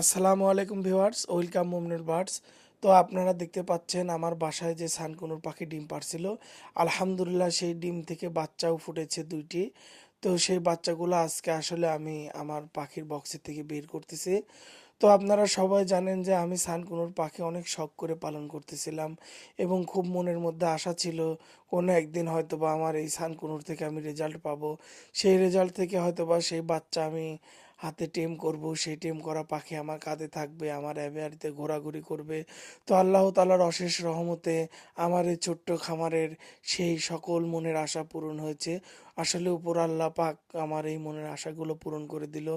আসসালামু আলাইকুম viewers, welcome Mominul birds. তো আপনারা দেখতে পাচ্ছেন আমার বাসায় যে সানকুনুর পাখি ডিম পারছিল আলহামদুলিল্লাহ সেই ডিম থেকে বাচ্চাও ফুটেছে দুইটি। তো সেই বাচ্চাগুলো আজকে আসলে আমি আমার পাখির বক্সের থেকে বের করতেছি। তো আপনারা সবাই জানেন যে আমি সানকুনুর পাখি অনেক শখ করে পালন করতেছিলাম এবং খুব মনের মধ্যে আশা ছিল, কোনো একদিন হয়তো বা আমার এই সানকুনুর থেকে আমি রেজাল্ট পাবো। সেই রেজাল্ট থেকে হয়তো বা সেই বাচ্চা আমি হাতে টেম করব, সেই টেম করা পাখি আমার কাঁধে থাকবে, আমার অ্যাভিয়ারিতে ঘোরাঘুরি করবে। তো আল্লাহ তালার অশেষ রহমতে আমার এই ছোট্ট খামারের সেই সকল মনের আশা পূরণ হয়েছে। আসলে উপর আল্লাহ পাক আমার এই মনের আশাগুলো পূরণ করে দিল।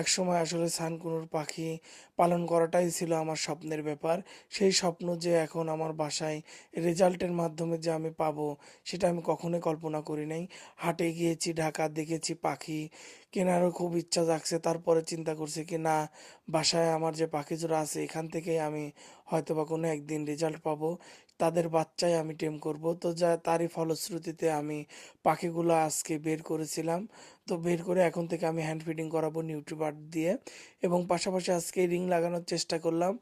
একসময় আসলে সানকুনুর পাখি পালন করাটাই ছিল আমার স্বপ্নের ব্যাপার। সেই স্বপ্ন যে এখন আমার বাসায় রেজাল্টের মাধ্যমে যে আমি পাবো, সেটা আমি কখনোই কল্পনা করি নাই। হাটে গিয়েছি ঢাকা দেখেছি পাখি কেনারও খুব ইচ্ছা জাগছে, তারপরে চিন্তা করছি কি, না, বাসায় আমার যে পাখি জোড়া আছে, এখান থেকেই আমি হয়তো বা কোনো একদিন রেজাল্ট পাবো। তাদের বাচ্চাই আমি টেম করব। তো যা, তারই ফলশ্রুতিতে আমি পাখিগুলো আজকে বের করেছিলাম। তো বের করে এখন থেকে আমি হ্যান্ড ফিডিং করাবো নিউট্রিবার্ড দিয়ে। এবং পাশাপাশি আজকে রিং লাগানোর চেষ্টা করলাম।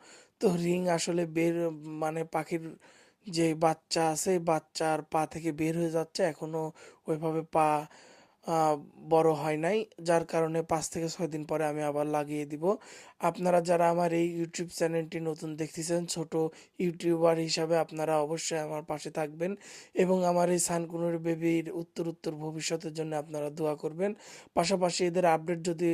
তো রিং আসলে বের মানে পাখির যে বাচ্চা আছে, বাচ্চার পা থেকে বের হয়ে যাচ্ছে। এখনও ওইভাবে পা বড় হয় নাই। যার কারণে পাঁচ থেকে ছয় দিন পরে আমি আবার লাগিয়ে দিব। আপনারা যারা আমার এই ইউটিউব চ্যানেলটি নতুন দেখতেছেন, ছোট ইউটিউবার হিসাবে আপনারা অবশ্যই আমার পাশে থাকবেন এবং আমার এই সানকুনুর বেবির উত্তর উত্তর ভবিষ্যতের জন্য আপনারা দোয়া করবেন। পাশাপাশি এদের আপডেট যদি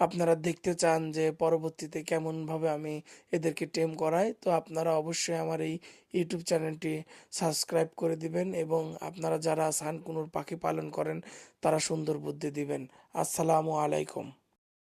আপনারা দেখতে চান যে পরবর্তীতে কেমনভাবে আমি এদেরকে টেম করাই, তো আপনারা অবশ্যই আমার এই ইউটিউব চ্যানেলটি সাবস্ক্রাইব করে দিবেন এবং আপনারা যারা সানকুনুর পাখি পালন করেন তারা সুন্দর বুদ্ধি দিবেন। আসসালামু আলাইকুম।